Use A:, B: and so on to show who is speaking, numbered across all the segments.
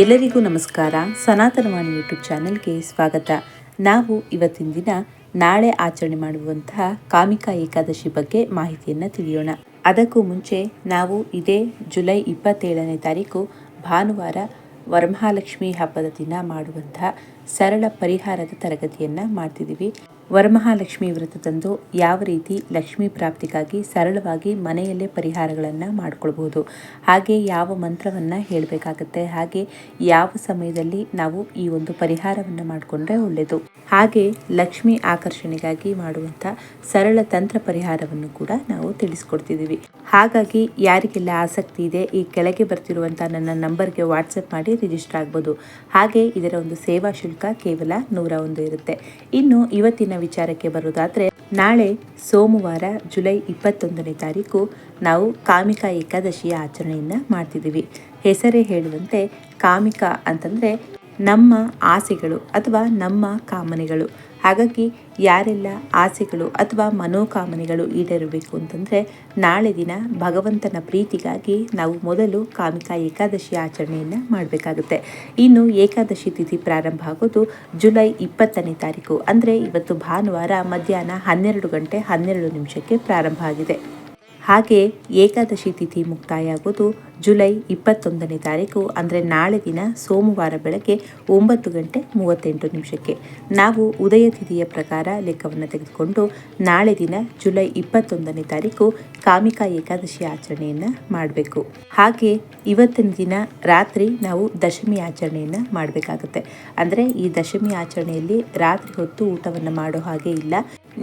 A: ಎಲ್ಲರಿಗೂ ನಮಸ್ಕಾರ. ಸನಾತನವಾಣಿ ಯೂಟ್ಯೂಬ್ ಚಾನೆಲ್ಗೆ ಸ್ವಾಗತ. ನಾವು ಇವತ್ತಿನ ದಿನ ನಾಳೆ ಆಚರಣೆ ಮಾಡುವಂತಹ ಕಾಮಿಕಾ ಏಕಾದಶಿ ಬಗ್ಗೆ ಮಾಹಿತಿಯನ್ನು ತಿಳಿಯೋಣ. ಅದಕ್ಕೂ ಮುಂಚೆ ನಾವು ಇದೇ ಜುಲೈ ಇಪ್ಪತ್ತೇಳನೇ ತಾರೀಕು ಭಾನುವಾರ ವರಮಹಾಲಕ್ಷ್ಮಿ ಹಬ್ಬದ ದಿನ ಮಾಡುವಂತಹ ಸರಳ ಪರಿಹಾರದ ತರಗತಿಯನ್ನು ಮಾಡ್ತಿದ್ದೀವಿ. ವರಮಹಾಲಕ್ಷ್ಮಿ ವ್ರತದಂದು ಯಾವ ರೀತಿ ಲಕ್ಷ್ಮಿ ಪ್ರಾಪ್ತಿಗಾಗಿ ಸರಳವಾಗಿ ಮನೆಯಲ್ಲೇ ಪರಿಹಾರಗಳನ್ನು ಮಾಡ್ಕೊಳ್ಬೋದು ಹಾಗೆ ಯಾವ ಮಂತ್ರವನ್ನು ಹೇಳಬೇಕಾಗತ್ತೆ, ಹಾಗೆ ಯಾವ ಸಮಯದಲ್ಲಿ ನಾವು ಈ ಒಂದು ಪರಿಹಾರವನ್ನು ಮಾಡಿಕೊಂಡ್ರೆ ಒಳ್ಳೆಯದು ಹಾಗೆ ಲಕ್ಷ್ಮಿ ಆಕರ್ಷಣೆಗಾಗಿ ಮಾಡುವಂಥ ಸರಳ ತಂತ್ರ ಪರಿಹಾರವನ್ನು ಕೂಡ ನಾವು ತಿಳಿಸ್ಕೊಡ್ತಿದ್ದೀವಿ. ಹಾಗಾಗಿ ಯಾರಿಗೆಲ್ಲ ಆಸಕ್ತಿ ಇದೆ, ಈ ಕೆಳಗೆ ಬರ್ತಿರುವಂಥ ನನ್ನ ನಂಬರ್ಗೆ ವಾಟ್ಸಪ್ ಮಾಡಿ ರಿಜಿಸ್ಟರ್ ಆಗ್ಬೋದು. ಹಾಗೆ ಇದರ ಒಂದು ಸೇವಾ ಶುಲ್ಕ ಕೇವಲ ನೂರ ಒಂದು ಇರುತ್ತೆ. ಇನ್ನು ಇವತ್ತಿನ ವಿಚಾರಕ್ಕೆ ಬರುವುದಾದ್ರೆ, ನಾಳೆ ಸೋಮವಾರ ಜುಲೈ ಇಪ್ಪತ್ತೊಂದನೇ ತಾರೀಕು ನಾವು ಕಾಮಿಕಾ ಏಕಾದಶಿಯ ಆಚರಣೆಯನ್ನು ಮಾಡ್ತಿದ್ದೀವಿ. ಹೆಸರೇ ಹೇಳುವಂತೆ ಕಾಮಿಕಾ ಅಂತಂದರೆ ನಮ್ಮ ಆಸೆಗಳು ಅಥವಾ ನಮ್ಮ ಕಾಮನೆಗಳು. ಹಾಗಾಗಿ ಯಾರೆಲ್ಲ ಆಸೆಗಳು ಅಥವಾ ಮನೋಕಾಮನೆಗಳು ಈಡೇರಬೇಕು ಅಂತಂದರೆ ನಾಳೆ ದಿನ ಭಗವಂತನ ಪ್ರೀತಿಗಾಗಿ ನಾವು ಮೊದಲು ಕಾಮಿಕಾ ಏಕಾದಶಿ ಆಚರಣೆಯನ್ನು ಮಾಡಬೇಕಾಗುತ್ತೆ. ಇನ್ನು ಏಕಾದಶಿ ತಿಥಿ ಪ್ರಾರಂಭ ಆಗೋದು ಜುಲೈ ಇಪ್ಪತ್ತನೇ ತಾರೀಕು. ಅಂದರೆ ಇವತ್ತು ಭಾನುವಾರ ಮಧ್ಯಾಹ್ನ ಹನ್ನೆರಡು ಗಂಟೆ ಹನ್ನೆರಡು ನಿಮಿಷಕ್ಕೆ ಪ್ರಾರಂಭ ಆಗಿದೆ. ಹಾಗೆ ಏಕಾದಶಿ ತಿಥಿ ಮುಕ್ತಾಯ ಆಗೋದು ಜುಲೈ ಇಪ್ಪತ್ತೊಂದನೇ ತಾರೀಕು, ಅಂದರೆ ನಾಳೆ ದಿನ ಸೋಮವಾರ ಬೆಳಗ್ಗೆ ಒಂಬತ್ತು ಗಂಟೆ ಮೂವತ್ತೆಂಟು ನಿಮಿಷಕ್ಕೆ. ನಾವು ಉದಯ ತಿಥಿಯ ಪ್ರಕಾರ ಲೆಕ್ಕವನ್ನು ತೆಗೆದುಕೊಂಡು ನಾಳೆ ದಿನ ಜುಲೈ ಇಪ್ಪತ್ತೊಂದನೇ ತಾರೀಕು ಕಾಮಿಕಾ ಏಕಾದಶಿ ಆಚರಣೆಯನ್ನು ಮಾಡಬೇಕು. ಹಾಗೆ ಇವತ್ತಿನ ದಿನ ರಾತ್ರಿ ನಾವು ದಶಮಿ ಆಚರಣೆಯನ್ನು ಮಾಡಬೇಕಾಗುತ್ತೆ. ಅಂದರೆ ಈ ದಶಮಿ ಆಚರಣೆಯಲ್ಲಿ ರಾತ್ರಿ ಹೊತ್ತು ಊಟವನ್ನು ಮಾಡೋ ಹಾಗೆ ಇಲ್ಲ.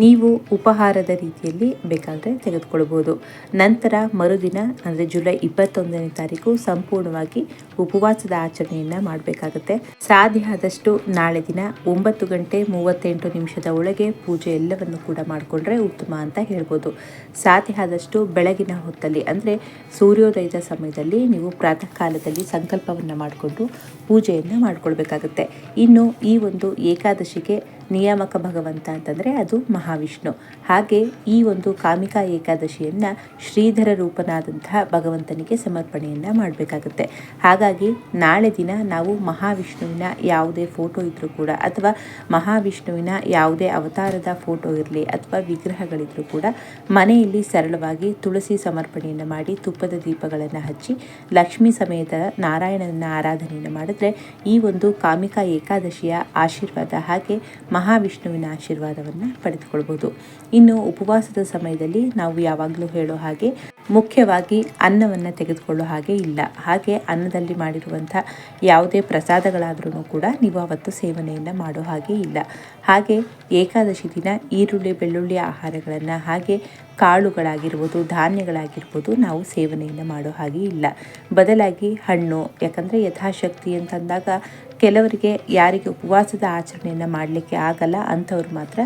A: ನೀವು ಉಪಹಾರದ ರೀತಿಯಲ್ಲಿ ಬೇಕಾದರೆ ತೆಗೆದುಕೊಳ್ಬೋದು ನಂತರ ಮರುದಿನ, ಅಂದರೆ ಜುಲೈ ಇಪ್ಪತ್ತೊಂದನೇ ತಾರೀಕು ಸಂಪೂರ್ಣವಾಗಿ ಉಪವಾಸದ ಆಚರಣೆಯನ್ನು ಮಾಡಬೇಕಾಗುತ್ತೆ. ಸಾಧ್ಯ ಆದಷ್ಟು ನಾಳೆ ದಿನ ಒಂಬತ್ತು ಗಂಟೆ ಮೂವತ್ತೆಂಟು ನಿಮಿಷದ ಒಳಗೆ ಪೂಜೆ ಎಲ್ಲವನ್ನು ಕೂಡ ಮಾಡಿಕೊಂಡ್ರೆ ಉತ್ತಮ ಅಂತ ಹೇಳ್ಬೋದು. ಸಾಧ್ಯ ಆದಷ್ಟು ಬೆಳಗಿನ ಹೊತ್ತಲ್ಲಿ, ಅಂದರೆ ಸೂರ್ಯೋದಯದ ಸಮಯದಲ್ಲಿ ನೀವು ಪ್ರಾತಃ ಕಾಲದಲ್ಲಿ ಸಂಕಲ್ಪವನ್ನು ಮಾಡಿಕೊಂಡು ಪೂಜೆಯನ್ನು ಮಾಡಿಕೊಳ್ಬೇಕಾಗತ್ತೆ. ಇನ್ನು ಈ ಒಂದು ಏಕಾದಶಿಗೆ ನಿಯಾಮಕ ಭಗವಂತ ಅಂತಂದರೆ ಅದು ಮಹಾವಿಷ್ಣು. ಹಾಗೆ ಈ ಒಂದು ಕಾಮಿಕಾ ಏಕಾದಶಿಯನ್ನು ಶ್ರೀಧರ ರೂಪನಾದಂತಹ ಭಗವಂತನಿಗೆ ಸಮರ್ಪಣೆಯನ್ನು ಮಾಡಬೇಕಾಗುತ್ತೆ. ಹಾಗಾಗಿ ನಾಳೆ ದಿನ ನಾವು ಮಹಾವಿಷ್ಣುವಿನ ಯಾವುದೇ ಫೋಟೋ ಇದ್ದರೂ ಕೂಡ ಅಥವಾ ಮಹಾವಿಷ್ಣುವಿನ ಯಾವುದೇ ಅವತಾರದ ಫೋಟೋ ಇರಲಿ ಅಥವಾ ವಿಗ್ರಹಗಳಿದ್ರೂ ಕೂಡ ಮನೆಯಲ್ಲಿ ಸರಳವಾಗಿ ತುಳಸಿ ಸಮರ್ಪಣೆಯನ್ನು ಮಾಡಿ ತುಪ್ಪದ ದೀಪಗಳನ್ನು ಹಚ್ಚಿ ಲಕ್ಷ್ಮೀ ಸಮೇತ ನಾರಾಯಣನ ಆರಾಧನೆಯನ್ನು ಮಾಡಿದ್ರೆ ಈ ಒಂದು ಕಾಮಿಕಾ ಏಕಾದಶಿಯ ಆಶೀರ್ವಾದ ಹಾಗೆ ಮಹಾವಿಷ್ಣುವಿನ ಆಶೀರ್ವಾದವನ್ನು ಪಡೆದುಕೊಳ್ಬೋದು ಇನ್ನು ಉಪವಾಸದ ಸಮಯದಲ್ಲಿ ನಾವು ಯಾವಾಗಲೂ ಹೇಳೋ ಹಾಗೆ ಮುಖ್ಯವಾಗಿ ಅನ್ನವನ್ನು ತೆಗೆದುಕೊಳ್ಳೋ ಹಾಗೆ ಇಲ್ಲ. ಹಾಗೆ ಅನ್ನದಲ್ಲಿ ಮಾಡಿರುವಂಥ ಯಾವುದೇ ಪ್ರಸಾದಗಳಾದ್ರೂ ಕೂಡ ನೀವು ಅವತ್ತು ಸೇವನೆಯನ್ನು ಮಾಡೋ ಹಾಗೆ ಇಲ್ಲ. ಹಾಗೆ ಏಕಾದಶಿ ದಿನ ಈರುಳ್ಳಿ, ಬೆಳ್ಳುಳ್ಳಿ ಆಹಾರಗಳನ್ನು ಹಾಗೆ ಕಾಳುಗಳಾಗಿರ್ಬೋದು, ಧಾನ್ಯಗಳಾಗಿರ್ಬೋದು ನಾವು ಸೇವನೆಯನ್ನು ಮಾಡೋ ಹಾಗೆ ಇಲ್ಲ. ಬದಲಾಗಿ ಹಣ್ಣು, ಯಾಕಂದರೆ ಯಥಾಶಕ್ತಿ ಅಂತಂದಾಗ ಕೆಲವರಿಗೆ ಯಾರಿಗೆ ಉಪವಾಸದ ಆಚರಣೆಯನ್ನು ಮಾಡಲಿಕ್ಕೆ ಆಗಲ್ಲ ಅಂಥವ್ರು ಮಾತ್ರ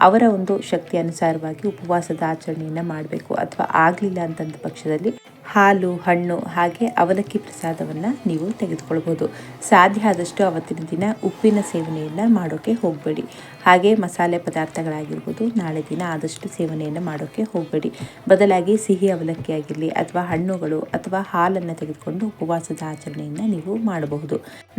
A: ಅವರ ಒಂದು ಶಕ್ತಿ ಅನುಸಾರವಾಗಿ ಉಪವಾಸದ ಆಚರಣೆಯನ್ನು ಮಾಡಬೇಕು ಅಥವಾ ಆಗಲಿಲ್ಲ ಅಂತಂದ ಪಕ್ಷದಲ್ಲಿ ಹಾಲು, ಹಣ್ಣು ಹಾಗೆ ಅವಲಕ್ಕಿ ಪ್ರಸಾದವನ್ನು ನೀವು ತೆಗೆದುಕೊಳ್ಬೋದು. ಸಾಧ್ಯ ಆದಷ್ಟು ಅವತ್ತಿನ ದಿನ ಉಪ್ಪಿನ ಸೇವನೆಯನ್ನು ಮಾಡೋಕ್ಕೆ ಹೋಗಬೇಡಿ. ಹಾಗೆ ಮಸಾಲೆ ಪದಾರ್ಥಗಳಾಗಿರ್ಬೋದು ನಾಳೆ ದಿನ ಆದಷ್ಟು ಸೇವನೆಯನ್ನು ಮಾಡೋಕ್ಕೆ ಹೋಗಬೇಡಿ. ಬದಲಾಗಿ ಸಿಹಿ ಅವಲಕ್ಕಿ ಆಗಿರಲಿ ಅಥವಾ ಹಣ್ಣುಗಳು ಅಥವಾ ಹಾಲನ್ನು ತೆಗೆದುಕೊಂಡು ಉಪವಾಸದ ಆಚರಣೆಯನ್ನು ನೀವು ಮಾಡಬಹುದು.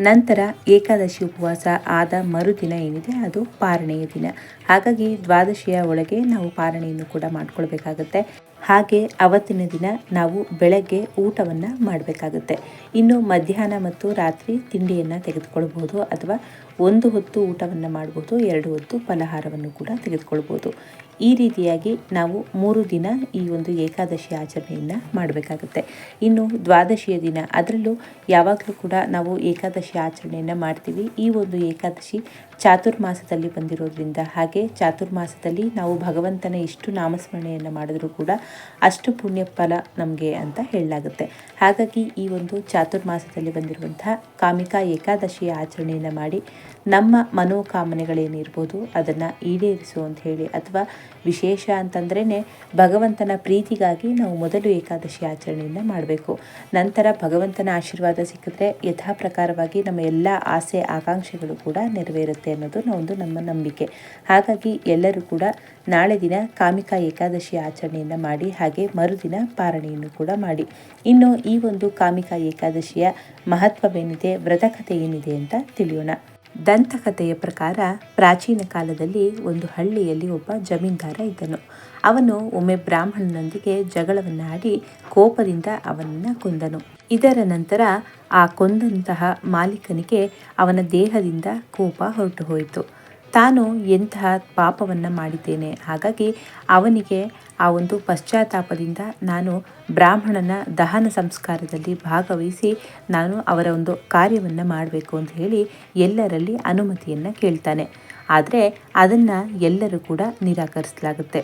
A: ನಂತರ ಏಕಾದಶಿ ಉಪವಾಸ ಆದ ಮರುದಿನ ಏನಿದೆ ಅದು ಪಾರಣೆಯ ದಿನ. ಹಾಗಾಗಿ ದ್ವಾದಶಿಯ ಒಳಗೆ ನಾವು ಪಾರಣೆಯನ್ನು ಕೂಡ ಮಾಡ್ಕೊಳ್ಬೇಕಾಗತ್ತೆ. ಹಾಗೆ ಅವತ್ತಿನ ದಿನ ನಾವು ಬೆಳಗ್ಗೆ ಊಟವನ್ನು ಮಾಡಬೇಕಾಗುತ್ತೆ. ಇನ್ನು ಮಧ್ಯಾಹ್ನ ಮತ್ತು ರಾತ್ರಿ ತಿಂಡಿಯನ್ನು ತೆಗೆದುಕೊಳ್ಬೋದು ಅಥವಾ ಒಂದು ಹೊತ್ತು ಊಟವನ್ನು ಮಾಡ್ಬೋದು, ಎರಡು ಹೊತ್ತು ಫಲಹಾರವನ್ನು ಕೂಡ ತೆಗೆದುಕೊಳ್ಬೋದು. ಈ ರೀತಿಯಾಗಿ ನಾವು ಮೂರು ದಿನ ಈ ಒಂದು ಏಕಾದಶಿ ಆಚರಣೆಯನ್ನು ಮಾಡಬೇಕಾಗುತ್ತೆ. ಇನ್ನು ದ್ವಾದಶಿಯ ದಿನ, ಅದರಲ್ಲೂ ಯಾವಾಗಲೂ ಕೂಡ ನಾವು ಏಕಾದಶಿ ಆಚರಣೆಯನ್ನು ಮಾಡ್ತೀವಿ. ಈ ಒಂದು ಏಕಾದಶಿ ಚಾತುರ್ಮಾಸದಲ್ಲಿ ಬಂದಿರೋದ್ರಿಂದ ಹಾಗೆ ಚಾತುರ್ಮಾಸದಲ್ಲಿ ನಾವು ಭಗವಂತನ ಎಷ್ಟು ನಾಮಸ್ಮರಣೆಯನ್ನು ಮಾಡಿದ್ರೂ ಕೂಡ ಅಷ್ಟು ಪುಣ್ಯ ಫಲ ನಮಗೆ ಅಂತ ಹೇಳಲಾಗುತ್ತೆ. ಹಾಗಾಗಿ ಈ ಒಂದು ಚಾತುರ್ಮಾಸದಲ್ಲಿ ಬಂದಿರುವಂತಹ ಕಾಮಿಕಾ ಏಕಾದಶಿಯ ಆಚರಣೆಯನ್ನು ಮಾಡಿ ನಮ್ಮ ಮನೋಕಾಮನೆಗಳೇನಿರ್ಬೋದು ಅದನ್ನು ಈಡೇರಿಸು ಅಂತ ಹೇಳಿ, ಅಥವಾ ವಿಶೇಷ ಅಂತಂದ್ರೇ ಭಗವಂತನ ಪ್ರೀತಿಗಾಗಿ ನಾವು ಮೊದಲು ಏಕಾದಶಿ ಆಚರಣೆಯನ್ನು ಮಾಡಬೇಕು. ನಂತರ ಭಗವಂತನ ಆಶೀರ್ವಾದ ಸಿಕ್ಕಿದ್ರೆ ಯಥಾ ಪ್ರಕಾರವಾಗಿ ನಮ್ಮ ಎಲ್ಲ ಆಸೆ, ಆಕಾಂಕ್ಷೆಗಳು ಕೂಡ ನೆರವೇರುತ್ತೆ ಅನ್ನೋದು ಒಂದು ನಮ್ಮ ನಂಬಿಕೆ. ಹಾಗಾಗಿ ಎಲ್ಲರೂ ಕೂಡ ನಾಳೆ ದಿನ ಕಾಮಿಕಾ ಏಕಾದಶಿ ಆಚರಣೆಯನ್ನು ಮಾಡಿ, ಹಾಗೆ ಮರುದಿನ ಪಾರಣೆಯನ್ನು ಕೂಡ ಮಾಡಿ. ಇನ್ನು ಈ ಒಂದು ಕಾಮಿಕಾ ಏಕಾದಶಿಯ ಮಹತ್ವವೇನಿದೆ ವ್ರತಕತೆ ಏನಿದೆ ಅಂತ ತಿಳಿಯೋಣ. ದಂತಕಥೆಯ ಪ್ರಕಾರ ಪ್ರಾಚೀನ ಕಾಲದಲ್ಲಿ ಒಂದು ಹಳ್ಳಿಯಲ್ಲಿ ಒಬ್ಬ ಜಮೀನ್ದಾರ ಇದ್ದನು. ಅವನು ಒಮ್ಮೆ ಬ್ರಾಹ್ಮಣನೊಂದಿಗೆ ಜಗಳವನ್ನಾಡಿ ಕೋಪದಿಂದ ಅವನನ್ನು ಕೊಂದನು. ಇದರ ನಂತರ ಆ ಕೊಂದಂತಹ ಮಾಲೀಕನಿಗೆ ಅವನ ದೇಹದಿಂದ ಕೋಪ ಹೊರಟು ಹೋಯಿತು ತಾನು ಎಂತಹ ಪಾಪವನ್ನು ಮಾಡಿದ್ದೇನೆ. ಹಾಗಾಗಿ ಅವನಿಗೆ ಆ ಒಂದು ಪಶ್ಚಾತ್ತಾಪದಿಂದ ನಾನು ಬ್ರಾಹ್ಮಣನ ದಹನ ಸಂಸ್ಕಾರದಲ್ಲಿ ಭಾಗವಹಿಸಿ ನಾನು ಅವರ ಒಂದು ಕಾರ್ಯವನ್ನು ಮಾಡಬೇಕು ಅಂತ ಹೇಳಿ ಎಲ್ಲರಲ್ಲಿ ಅನುಮತಿಯನ್ನು ಕೇಳ್ತಾನೆ. ಆದರೆ ಅದನ್ನು ಎಲ್ಲರೂ ಕೂಡ ನಿರಾಕರಿಸಲಾಗುತ್ತೆ.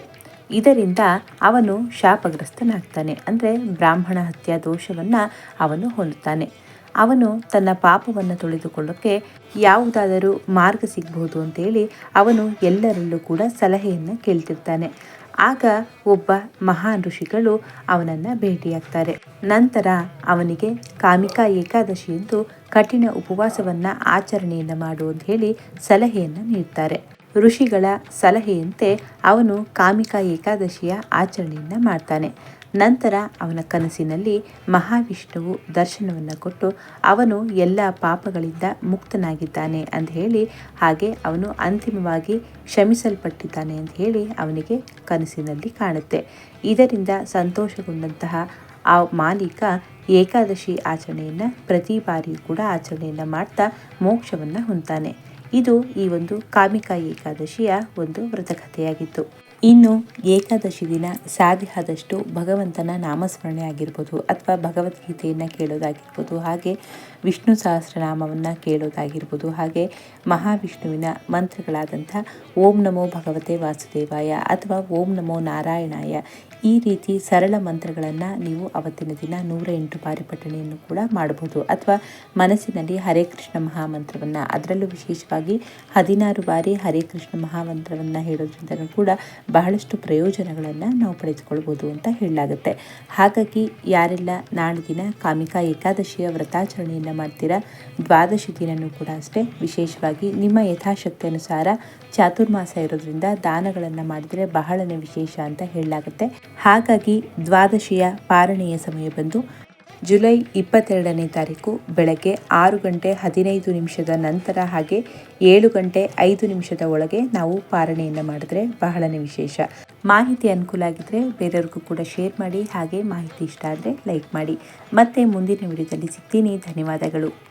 A: ಇದರಿಂದ ಅವನು ಶಾಪಗ್ರಸ್ತನಾಗ್ತಾನೆ. ಅಂದರೆ ಬ್ರಾಹ್ಮಣ ಹತ್ಯಾ ದೋಷವನ್ನು ಅವನು ಹೊಂದುತ್ತಾನೆ. ಅವನು ತನ್ನ ಪಾಪವನ್ನು ತೊಳೆದುಕೊಳ್ಳೋಕ್ಕೆ ಯಾವುದಾದರೂ ಮಾರ್ಗ ಸಿಗಬಹುದು ಅಂತೇಳಿ ಅವನು ಎಲ್ಲರಲ್ಲೂ ಕೂಡ ಸಲಹೆಯನ್ನು ಕೇಳ್ತಿರ್ತಾನೆ. ಆಗ ಒಬ್ಬ ಮಹಾನ್ ಋಷಿಗಳು ಅವನನ್ನು ಭೇಟಿಯಾಗ್ತಾರೆ. ನಂತರ ಅವನಿಗೆ ಕಾಮಿಕಾ ಏಕಾದಶಿ ಎಂದು ಕಠಿಣ ಉಪವಾಸವನ್ನು ಆಚರಣೆಯನ್ನು ಮಾಡು ಅಂತ ಹೇಳಿ ಸಲಹೆಯನ್ನು ನೀಡ್ತಾರೆ. ಋಷಿಗಳ ಸಲಹೆಯಂತೆ ಅವನು ಕಾಮಿಕಾ ಏಕಾದಶಿಯ ಆಚರಣೆಯನ್ನು ಮಾಡ್ತಾನೆ. ನಂತರ ಅವನ ಕನಸಿನಲ್ಲಿ ಮಹಾವಿಷ್ಣುವು ದರ್ಶನವನ್ನು ಕೊಟ್ಟು ಅವನು ಎಲ್ಲ ಪಾಪಗಳಿಂದ ಮುಕ್ತನಾಗಿದ್ದಾನೆ ಅಂತ ಹೇಳಿ, ಹಾಗೆ ಅವನು ಅಂತಿಮವಾಗಿ ಕ್ಷಮಿಸಲ್ಪಟ್ಟಿದ್ದಾನೆ ಅಂತ ಹೇಳಿ ಅವನಿಗೆ ಕನಸಿನಲ್ಲಿ ಕಾಣುತ್ತೆ. ಇದರಿಂದ ಸಂತೋಷಗೊಂಡಂತಹ ಆ ಮಾಲೀಕ ಏಕಾದಶಿ ಆಚರಣೆಯನ್ನು ಪ್ರತಿ ಬಾರಿಯೂ ಕೂಡ ಆಚರಣೆಯನ್ನು ಮಾಡ್ತಾ ಮೋಕ್ಷವನ್ನು ಹೊಂತಾನೆ ಇದು ಈ ಒಂದು ಕಾಮಿಕಾ ಏಕಾದಶಿಯ ಒಂದು ವ್ರತಕಥೆಯಾಗಿತ್ತು. ಇನ್ನು ಏಕಾದಶಿ ದಿನ ಸಾಧ್ಯ ಆದಷ್ಟು ಭಗವಂತನ ನಾಮಸ್ಮರಣೆ ಆಗಿರ್ಬೋದು ಅಥವಾ ಭಗವದ್ಗೀತೆಯನ್ನು ಕೇಳೋದಾಗಿರ್ಬೋದು. ಹಾಗೆ ವಿಷ್ಣು ಸಹಸ್ರನಾಮವನ್ನು ಕೇಳೋದಾಗಿರ್ಬೋದು. ಹಾಗೆ ಮಹಾವಿಷ್ಣುವಿನ ಮಂತ್ರಗಳಾದಂಥ ಓಂ ನಮೋ ಭಗವತೆ ವಾಸುದೇವಾಯ ಅಥವಾ ಓಂ ನಮೋ ನಾರಾಯಣಾಯ ಈ ರೀತಿ ಸರಳ ಮಂತ್ರಗಳನ್ನು ನೀವು ಅವತ್ತಿನ ದಿನ ನೂರ ಎಂಟು ಬಾರಿ ಪಠಣೆಯನ್ನು ಕೂಡ ಮಾಡಬಹುದು ಅಥವಾ ಮನಸ್ಸಿನಲ್ಲಿ ಹರೇ ಕೃಷ್ಣ ಮಹಾಮಂತ್ರವನ್ನು ಅದರಲ್ಲೂ ವಿಶೇಷವಾಗಿ ಹದಿನಾರು ಬಾರಿ ಹರೇ ಕೃಷ್ಣ ಮಹಾಮಂತ್ರವನ್ನು ಹೇಳೋದ್ರಿಂದ ಕೂಡ ಬಹಳಷ್ಟು ಪ್ರಯೋಜನಗಳನ್ನು ನಾವು ಪಡೆದುಕೊಳ್ಬೋದು ಅಂತ ಹೇಳಲಾಗುತ್ತೆ. ಹಾಗಾಗಿ ಯಾರೆಲ್ಲ ನಾಳೆ ದಿನ ಕಾಮಿಕಾ ಏಕಾದಶಿಯ ವ್ರತಾಚರಣೆಯನ್ನು ಮಾಡ್ತೀರಾ? ದ್ವಾದಶಿ ದಿನವೂ ಕೂಡ ಅಷ್ಟೇ. ವಿಶೇಷವಾಗಿ ನಿಮ್ಮ ಯಥಾಶಕ್ತಿ ಅನುಸಾರ ಚಾತುರ್ಮಾಸ ಇರೋದ್ರಿಂದ ದಾನಗಳನ್ನು ಮಾಡಿದರೆ ಬಹಳನೇ ವಿಶೇಷ ಅಂತ ಹೇಳಲಾಗುತ್ತೆ. ಹಾಗಾಗಿ ದ್ವಾದಶಿಯ ಪಾರಣೆಯ ಸಮಯ ಬಂದು ಜುಲೈ ಇಪ್ಪತ್ತೆರಡನೇ ತಾರೀಕು ಬೆಳಗ್ಗೆ ಆರು ಗಂಟೆ ಹದಿನೈದು ನಿಮಿಷದ ನಂತರ ಹಾಗೆ ಏಳು ಗಂಟೆ ಐದು ನಿಮಿಷದ ಒಳಗೆ ನಾವು ಪಾರಣೆಯನ್ನು ಮಾಡಿದ್ರೆ ಬಹಳನೇ ವಿಶೇಷ. ಮಾಹಿತಿ ಅನುಕೂಲ ಆಗಿದ್ದರೆ ಬೇರೆಯವ್ರಿಗೂ ಕೂಡ ಶೇರ್ ಮಾಡಿ, ಹಾಗೆ ಮಾಹಿತಿ ಇಷ್ಟ ಆದರೆ ಲೈಕ್ ಮಾಡಿ. ಮತ್ತೆ ಮುಂದಿನ ವಿಡಿಯೋದಲ್ಲಿ ಸಿಗ್ತೀನಿ. ಧನ್ಯವಾದಗಳು.